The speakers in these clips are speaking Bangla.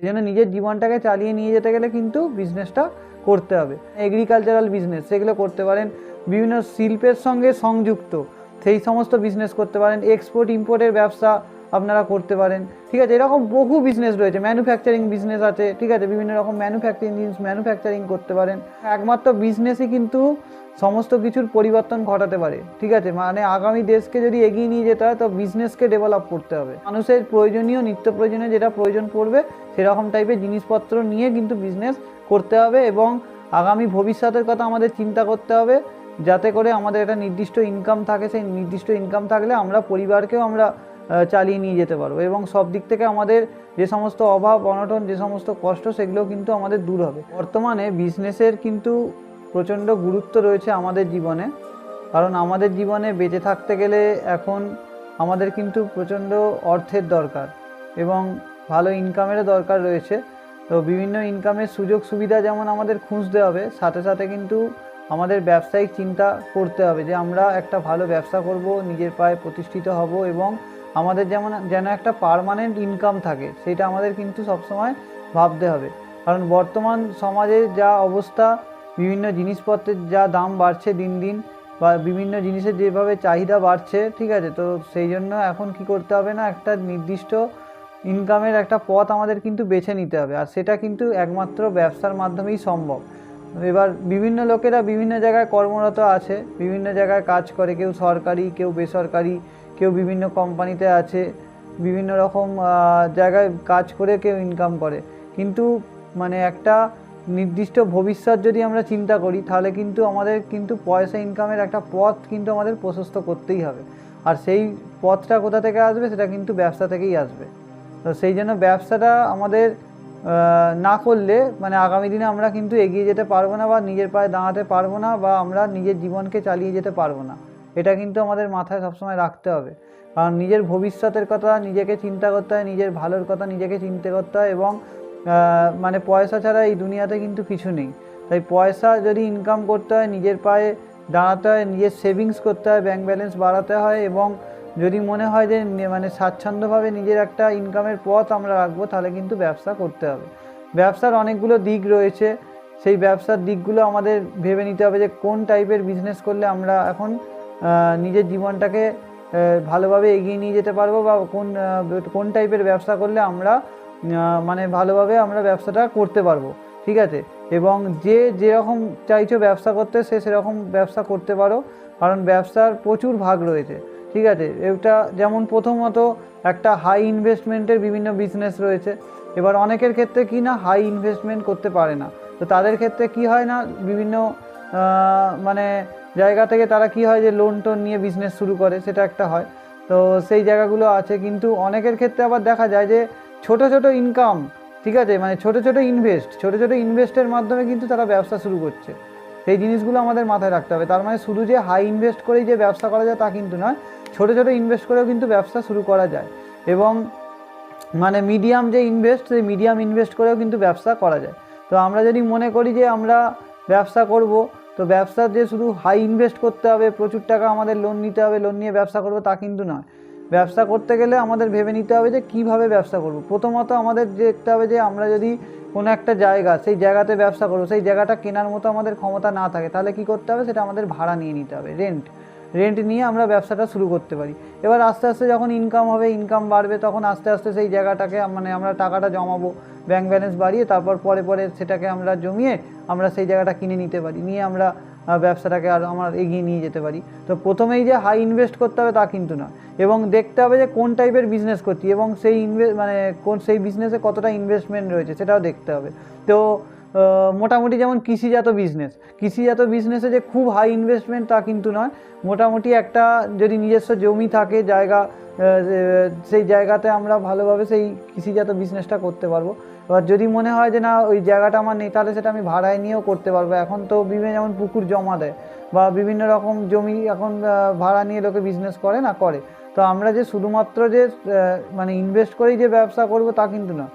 এই জন্য নিজের জীবনটাকে চালিয়ে নিয়ে যেতে গেলে কিন্তু বিজনেসটা করতে হবে। এগ্রিকালচারাল বিজনেস সেগুলো করতে পারেন। বিভিন্ন শিল্পের সঙ্গে সংযুক্ত, সেই সমস্ত বিজনেস করতে পারেন। এক্সপোর্ট ইম্পোর্টের ব্যবসা আপনারা করতে পারেন। ঠিক আছে, এরকম বহু বিজনেস রয়েছে। ম্যানুফ্যাকচারিং বিজনেস আছে, ঠিক আছে, বিভিন্ন রকম ম্যানুফ্যাকচারিং জিনিস ম্যানুফ্যাকচারিং করতে পারেন। একমাত্র বিজনেসই কিন্তু সমস্ত কিছুর পরিবর্তন ঘটাতে পারে। ঠিক আছে মানে আগামী দেশকে যদি এগিয়ে নিয়ে যেতে হয়, তো বিজনেসকে ডেভেলপ করতে হবে। মানুষের প্রয়োজনীয়, নিত্য প্রয়োজনীয় যেটা প্রয়োজন পড়বে, সেরকম টাইপের জিনিসপত্র নিয়ে কিন্তু বিজনেস করতে হবে এবং আগামী ভবিষ্যতের কথা আমাদের চিন্তা করতে হবে, যাতে করে আমাদের একটা নির্দিষ্ট ইনকাম থাকে। সেই নির্দিষ্ট ইনকাম থাকলে আমরা পরিবারকেও আমরা চালিয়ে নিয়ে যেতে পারব। এবং সব দিক থেকে আমাদের যে সমস্ত অভাব, অনটন, যে সমস্ত কষ্ট সেগুলো কিন্তু আমাদের দূর হবে। বর্তমানে বিজনেসের কিন্তু প্রচণ্ড গুরুত্ব রয়েছে আমাদের জীবনে। কারণ আমাদের জীবনে বেঁচে থাকতে গেলে এখন আমাদের কিন্তু প্রচণ্ড অর্থের দরকার এবং ভালো ইনকামেরও দরকার রয়েছে। তো বিভিন্ন ইনকামের সুযোগ সুবিধা যেমন আমাদের খুঁজতে হবে, সাথে সাথে কিন্তু আমাদের ব্যবসায়িক চিন্তা করতে হবে যে আমরা একটা ভালো ব্যবসা করব, নিজের পায়ে প্রতিষ্ঠিত হব এবং আমাদের যেমন যেন একটা পার্মানেন্ট ইনকাম থাকে, সেটা আমাদের কিন্তু সবসময় ভাবতে হবে। কারণ বর্তমান সমাজের যা অবস্থা, বিভিন্ন জিনিসপত্রের যা দাম বাড়ছে দিন দিন বা বিভিন্ন জিনিসের যেভাবে চাহিদা বাড়ছে, ঠিক আছে? তো সেই জন্য এখন কি করতে হবে না? একটা নির্দিষ্ট ইনকামের একটা পথ আমাদের কিন্তু বেছে নিতে হবে। আর সেটা কিন্তু একমাত্র ব্যবসার মাধ্যমেই সম্ভব। এবার বিভিন্ন লোকেরা বিভিন্ন জায়গায় কর্মরত আছে, বিভিন্ন জায়গায় কাজ করে, কেউ সরকারি, কেউ বেসরকারি। কেউ বিভিন্ন কোম্পানিতে আছে, বিভিন্ন রকম জায়গায় কাজ করে কেউ ইনকাম করে। কিন্তু মানে একটা নির্দিষ্ট ভবিষ্যৎ যদি আমরা চিন্তা করি, তাহলে কিন্তু আমাদের কিন্তু পয়সা ইনকামের একটা পথ কিন্তু আমাদের প্রশস্ত করতেই হবে। আর সেই পথটা কোথা থেকে আসবে, সেটা কিন্তু ব্যবসা থেকেই আসবে। তো সেই জন্য ব্যবসাটা আমাদের না করলে মানে আগামী দিনে আমরা কিন্তু এগিয়ে যেতে পারব না বা নিজের পায়ে দাঁড়াতে পারব না বা আমরা নিজের জীবনকে চালিয়ে যেতে পারব না। এটা কিন্তু আমাদের মাথায় সবসময় রাখতে হবে। কারণ নিজের ভবিষ্যতের কথা, নিজেকে চিন্তা করতে হয়, নিজের ভালোর কথা নিজেকে চিন্তা করতে হয় এবং মানে পয়সা ছাড়া এই দুনিয়াতে কিন্তু কিছু নেই। তাই পয়সা যদি ইনকাম করতে হয়, নিজের পায়ে দাঁড়াতে হয়, নিজের সেভিংস করতে হয় ব্যাংক ব্যালেন্স বাড়াতে হয় এবং যদি মনে হয় যে মানে স্বাচ্ছন্দ্যভাবে নিজের একটা ইনকামের পথ আমরা রাখব, তাহলে কিন্তু ব্যবসা করতে হবে। ব্যবসার অনেকগুলো দিক রয়েছে। সেই ব্যবসার দিকগুলো আমাদের ভেবে নিতে হবে যে কোন টাইপের বিজনেস করলে আমরা এখন নিজের জীবনটাকে ভালোভাবে এগিয়ে নিয়ে যেতে পারব বা কোন কোন টাইপের ব্যবসা করলে আমরা মানে ভালোভাবে আমরা ব্যবসাটা করতে পারব, ঠিক আছে? এবং যে যেরকম চাইছো ব্যবসা করতে, সে সেরকম ব্যবসা করতে পারো, কারণ ব্যবসার প্রচুর ভাগ রয়েছে, ঠিক আছে? এটা যেমন প্রথমত একটা হাই ইনভেস্টমেন্টের বিভিন্ন বিজনেস রয়েছে, এবার অনেকের ক্ষেত্রে কি না হাই ইনভেস্টমেন্ট করতে পারে না। তো তাদের ক্ষেত্রে কি হয় না, বিভিন্ন মানে জায়গা থেকে তারা কি হয় যে লোন টোন নিয়ে বিজনেস শুরু করে, সেটা একটা হয়। তো সেই জায়গাগুলো আছে, কিন্তু অনেকের ক্ষেত্রে আবার দেখা যায় যে ছোট ছোট ইনকাম ঠিক আছে? মানে ছোট ছোট ইনভেস্ট ছোট ছোট ইনভেস্টের মাধ্যমে কিন্তু তারা ব্যবসা শুরু করছে। সেই জিনিসগুলো আমাদের মাথায় রাখতে হবে। তার মানে শুধু যে হাই ইনভেস্ট করেই যে ব্যবসা করা যায় তা কিন্তু নয়, ছোট ছোট ইনভেস্ট করেও কিন্তু ব্যবসা শুরু করা যায়। এবং মানে মিডিয়াম যে ইনভেস্ট সেই মিডিয়াম ইনভেস্ট করেও কিন্তু ব্যবসা করা যায়। তো আমরা যদি মনে করি যে আমরা ব্যবসা করব তো ব্যবসা যে শুধু হাই ইনভেস্ট করতে হবে, প্রচুর টাকা আমাদের লোন নিতে হবে লোন নিয়ে ব্যবসা করব তা কিন্তু নয়। ব্যবসা করতে গেলে আমাদের ভেবে নিতে হবে যে কীভাবে ব্যবসা করব। প্রথমত আমাদের দেখতে হবে যে আমরা যদি কোনো একটা জায়গা, সেই জায়গাতে ব্যবসা করব, সেই জায়গাটা কেনার মতো আমাদের ক্ষমতা না থাকে, তাহলে কি করতে হবে? সেটা আমাদের ভাড়া নিয়ে নিতে হবে রেন্ট রেন্ট নিয়ে আমরা ব্যবসাটা শুরু করতে পারি। এবার আস্তে আস্তে যখন ইনকাম হবে ইনকাম বাড়বে, তখন আস্তে আস্তে সেই জায়গাটাকে মানে আমরা টাকাটা জমাবো ব্যাংক ব্যালেন্স বাড়িয়ে তারপর পরে পরে সেটাকে আমরা জমিয়ে আমরা সেই জায়গাটা কিনে নিতে পারি, নিয়ে আমরা ব্যবসাটাকে আর আমার এগিয়ে নিয়ে যেতে পারি। তো প্রথমেই যে হাই ইনভেস্ট করতে হবে তা কিন্তু না। এবং দেখতে হবে যে কোন টাইপের বিজনেস করছি এবং সেই ইনভেস্ট মানে কোন সেই বিজনেসে কতটা ইনভেস্টমেন্ট রয়েছে সেটাও দেখতে হবে। তো মোটামুটি যেমন কৃষিজাত বিজনেস কৃষিজাত বিজনেসে যে খুব হাই ইনভেস্টমেন্ট তা কিন্তু নয়। মোটামুটি একটা যদি নিজস্ব জমি থাকে, জায়গা সেই জায়গাতে আমরা ভালোভাবে সেই কৃষিজাত বিজনেসটা করতে পারব। এবার যদি মনে হয় যে না, ওই জায়গাটা আমার নেই, তাহলে সেটা আমি ভাড়ায় নিয়েও করতে পারব। এখন তো বিভিন্ন যেমন পুকুর জমা দেয় বা বিভিন্ন রকম জমি এখন ভাড়া নিয়ে লোকে বিজনেস করে না, করে। তো আমরা যে শুধুমাত্র যে মানে ইনভেস্ট করেই যে ব্যবসা করব তা কিন্তু না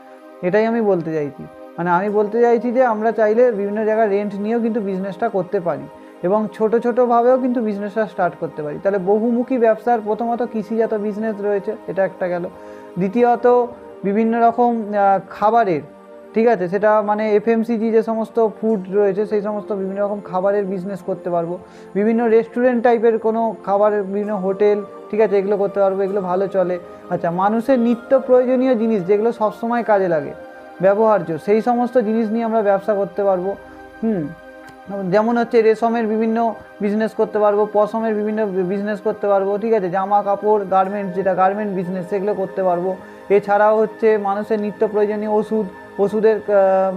এটাই আমি বলতে চাইছি। মানে আমি বলতে চাইছি যে আমরা চাইলে বিভিন্ন জায়গায় রেন্ট নিয়েও কিন্তু বিজনেসটা করতে পারি এবং ছোট ছোটোভাবেও কিন্তু বিজনেসটা স্টার্ট করতে পারি। তাহলে বহুমুখী ব্যবসার প্রথমত কৃষিজাত বিজনেস রয়েছে, এটা একটা গেল। দ্বিতীয়ত বিভিন্ন রকম খাবারের, ঠিক আছে? সেটা মানে এফএমসিজি যে সমস্ত ফুড রয়েছে, সেই সমস্ত বিভিন্ন রকম খাবারের বিজনেস করতে পারব। বিভিন্ন রেস্টুরেন্ট টাইপের কোনো খাবারের বিভিন্ন হোটেল, ঠিক আছে? এগুলো করতে পারব, এগুলো ভালো চলে। আচ্ছা মানুষের নিত্য প্রয়োজনীয় জিনিস যেগুলো সবসময় কাজে লাগে ব্যবহার্য, সেই সমস্ত জিনিস নিয়ে আমরা ব্যবসা করতে পারব। হুম, যেমন হচ্ছে রেশমের বিভিন্ন বিজনেস করতে পারব, পশমের বিভিন্ন বিজনেস করতে পারব, ঠিক আছে? জামা কাপড় গার্মেন্টস যেটা গার্মেন্ট বিজনেস সেগুলো করতে পারব। এছাড়াও হচ্ছে মানুষের নিত্য প্রয়োজনীয় ওষুধ, ওষুধের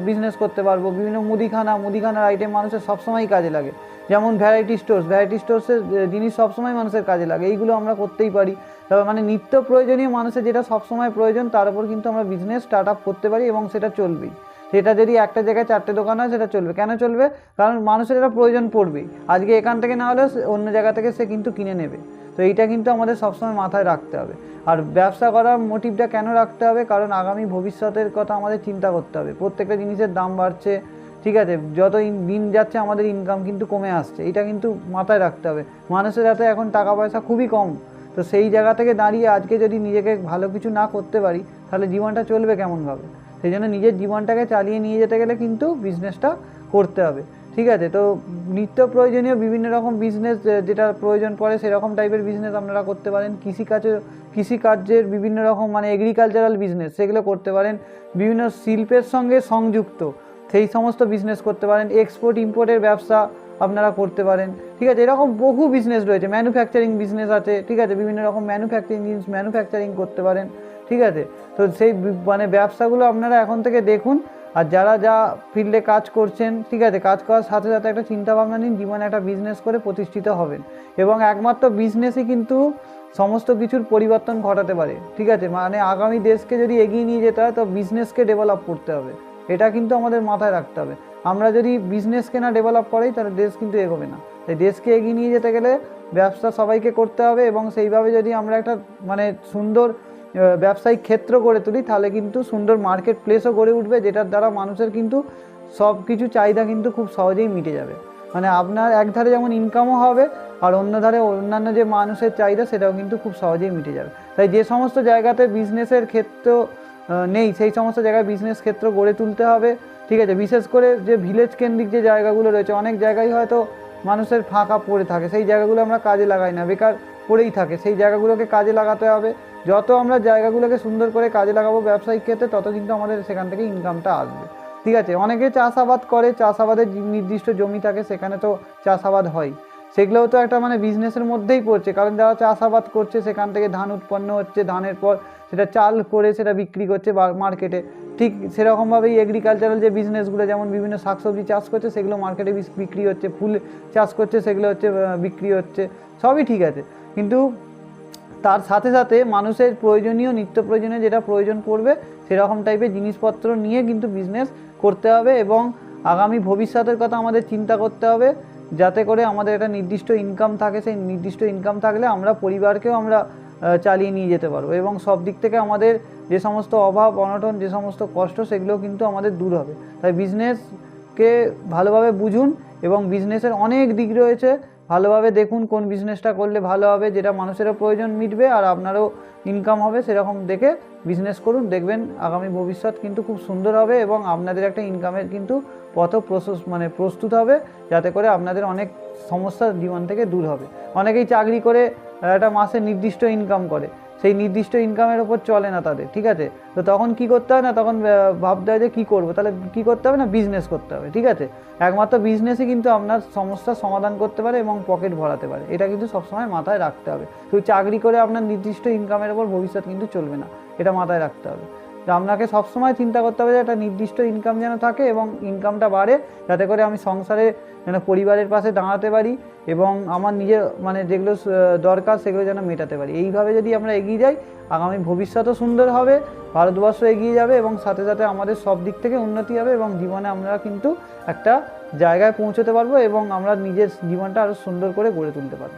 বিজনেস করতে পারব। বিভিন্ন মুদিখানা, মুদিখানার আইটেম মানুষের সবসময়ই কাজে লাগে। যেমন ভ্যারাইটি স্টোর্স ভ্যারাইটি স্টোর্সের জিনিস সবসময় মানুষের কাজে লাগে। এইগুলো আমরা করতেই পারি। তবে মানে নিত্য প্রয়োজনীয় মানুষের যেটা সবসময় প্রয়োজন, তার উপর কিন্তু আমরা বিজনেস স্টার্ট আপ করতে পারি এবং সেটা চলবেই। সেটা যদি একটা জায়গায় চারটে দোকান হয়, সেটা চলবে। কেন চলবে? কারণ মানুষের এটা প্রয়োজন পড়বেই। আজকে এখান থেকে না হলেও সে- অন্য জায়গা থেকে সে কিন্তু কিনে নেবে। তো এইটা কিন্তু আমাদের সবসময় মাথায় রাখতে হবে। আর ব্যবসা করার মোটিভটা কেন রাখতে হবে? কারণ আগামী ভবিষ্যতের কথা আমাদের চিন্তা করতে হবে। প্রত্যেকটা জিনিসের দাম বাড়ছে, ঠিক আছে? যত দিন যাচ্ছে, আমাদের ইনকাম কিন্তু কমে আসছে। এটা কিন্তু মাথায় রাখতে হবে। মানুষের হাতে এখন টাকা পয়সা খুবই কম। তো সেই জায়গা থেকে দাঁড়িয়ে আজকে যদি নিজেকে ভালো কিছু না করতে পারি, তাহলে জীবনটা চলবে কেমনভাবে সেই জন্য নিজের জীবনটাকে চালিয়ে নিয়ে যেতে গেলে কিন্তু বিজনেসটা করতে হবে। ঠিক আছে? তো নিত্য প্রয়োজনীয় বিভিন্ন রকম বিজনেস যেটা প্রয়োজন পড়ে সেরকম টাইপের বিজনেস আপনারা করতে পারেন। কৃষিকাজে, কৃষিকার্যের বিভিন্ন রকম মানে এগ্রিকালচারাল বিজনেস সেগুলো করতে পারেন। বিভিন্ন শিল্পের সঙ্গে সংযুক্ত, সেই সমস্ত বিজনেস করতে পারেন। এক্সপোর্ট ইম্পোর্টের ব্যবসা আপনারা করতে পারেন। ঠিক আছে, এরকম বহু বিজনেস রয়েছে ম্যানুফ্যাকচারিং বিজনেস আছে, ঠিক আছে, বিভিন্ন রকম ম্যানুফ্যাকচারিং জিনিস ম্যানুফ্যাকচারিং করতে পারেন, ঠিক আছে। তো সেই মানে ব্যবসাগুলো আপনারা এখন থেকে দেখুন, আর যারা যা ফিল্ডে কাজ করছেন, ঠিক আছে, কাজ করার সাথে সাথে একটা চিন্তা ভাবনা নিন, জীবনে একটা বিজনেস করে প্রতিষ্ঠিত হবেন। এবং একমাত্র বিজনেসই কিন্তু সমস্ত কিছুর পরিবর্তন ঘটাতে পারে, ঠিক আছে। মানে আগামী দেশকে যদি এগিয়ে নিয়ে যেতে হয়, তো বিজনেসকে ডেভেলপ করতে হবে। এটা কিন্তু আমাদের মাথায় রাখতে হবে। আমরা যদি বিজনেসকে না ডেভেলপ করি তাহলে দেশ কিন্তু এগোবে না। তাই দেশকে এগিয়ে নিয়ে যেতে গেলে ব্যবসা সবাইকে করতে হবে এবং সেইভাবে যদি আমরা একটা মানে সুন্দর ব্যবসায়িক ক্ষেত্র গড়ে তুলি, তাহলে কিন্তু সুন্দর মার্কেট প্লেসও গড়ে উঠবে, যেটার দ্বারা মানুষের কিন্তু সব কিছু চাহিদা কিন্তু খুব সহজেই মিটে যাবে। মানে আপনার এক ধারে যেমন ইনকামও হবে, আর অন্য ধারে অন্যান্য যে মানুষের চাহিদা, সেটাও কিন্তু খুব সহজেই মিটে যাবে। তাই যে সমস্ত জায়গাতে বিজনেসের ক্ষেত্র নেই, সেই সমস্ত জায়গায় বিজনেস ক্ষেত্র গড়ে তুলতে হবে। ঠিক আছে, বিশেষ করে যে ভিলেজ কেন্দ্রিক যে জায়গাগুলো রয়েছে, অনেক জায়গায় হয়তো মানুষের ফাঁকা পড়ে থাকে। সেই জায়গাগুলো আমরা কাজে লাগাই না, বেকার পড়েই থাকে। সেই জায়গাগুলোকে কাজে লাগাতে হবে। যত আমরা জায়গাগুলোকে সুন্দর করে কাজে লাগাবো ব্যবসায়িক ক্ষেত্রে, তত কিন্তু আমাদের সেখান থেকে ইনকামটা আসবে। ঠিক আছে, অনেকে চাষাবাদ করে, চাষাবাদের নির্দিষ্ট জমি থাকে, সেখানে তো চাষাবাদ হয়। সেগুলোও তো একটা মানে বিজনেসের মধ্যেই পড়ছে। কারণ যারা চাষাবাদ করছে, সেখান থেকে ধান উৎপন্ন হচ্ছে, ধানের পর সেটা চাল করে সেটা বিক্রি করছে মার্কেটে ঠিক সেরকমভাবেই এগ্রিকালচারাল যে বিজনেসগুলো যেমন বিভিন্ন শাকসবজি চাষ করছে, সেগুলো মার্কেটে বিক্রি হচ্ছে, ফুল চাষ করছে, সেগুলো হচ্ছে বিক্রি হচ্ছে, সবই ঠিক আছে। কিন্তু তার সাথে সাথে মানুষের প্রয়োজনীয়, নিত্য প্রয়োজনীয় যেটা প্রয়োজন পড়বে, সেরকম টাইপের জিনিসপত্র নিয়ে কিন্তু বিজনেস করতে হবে এবং আগামী ভবিষ্যতের কথা আমাদের চিন্তা করতে হবে, যাতে করে আমাদের একটা নির্দিষ্ট ইনকাম থাকে। সেই নির্দিষ্ট ইনকাম থাকলে আমরা পরিবারকেও আমরা চালিয়ে নিয়ে যেতে পারব। এবং সব দিক থেকে আমাদের যে সমস্ত অভাব, অনটন, যে সমস্ত কষ্ট সেগুলো কিন্তু আমাদের দূর হবে। তাই বিজনেসকে ভালোভাবে বুঝুন এবং বিজনেসের অনেক দিক রয়েছে। ভালোভাবে দেখুন কোন বিজনেসটা করলে ভালো হবে, যেটা মানুষেরও প্রয়োজন মিটবে আর আপনারও ইনকাম হবে, সেরকম দেখে বিজনেস করুন। দেখবেন আগামী ভবিষ্যৎ কিন্তু খুব সুন্দর হবে এবং আপনাদের একটা ইনকামের কিন্তু পথ মানে প্রস্তুত হবে, যাতে করে আপনাদের অনেক সমস্যা জীবন থেকে দূর হবে। অনেকেই চাকরি করে একটা মাসে নির্দিষ্ট ইনকাম করে। সেই নির্দিষ্ট ইনকামের ওপর চলে না তাদের, ঠিক আছে? তো তখন কি করতে হয় না, তখন ভাবতে হয় যে কী করব? তাহলে কি করতে হবে না? বিজনেস করতে হবে, ঠিক আছে? একমাত্র বিজনেসই কিন্তু আপনার সমস্যার সমাধান করতে পারে এবং পকেট ভরাতে পারে। এটা কিন্তু সবসময় মাথায় রাখতে হবে। তো চাকরি করে আপনার নির্দিষ্ট ইনকামের ওপর ভবিষ্যৎ কিন্তু চলবে না, এটা মাথায় রাখতে হবে। তো আপনাকে সবসময় চিন্তা করতে হবে যে একটা নির্দিষ্ট ইনকাম যেন থাকে এবং ইনকামটা বাড়ে, যাতে করে আমি সংসারে যেন পরিবারের পাশে দাঁড়াতে পারি এবং আমার নিজের মানে যেগুলো দরকার সেগুলো যেন মেটাতে পারি। এইভাবে যদি আমরা এগিয়ে যাই, আগামী ভবিষ্যতও সুন্দর হবে, ভারতবর্ষ এগিয়ে যাবে এবং সাথে সাথে আমাদের সব দিক থেকে উন্নতি হবে এবং জীবনে আমরা কিন্তু একটা জায়গায় পৌঁছতে পারব এবং আমরা নিজের জীবনটা আরও সুন্দর করে গড়ে তুলতে পারব।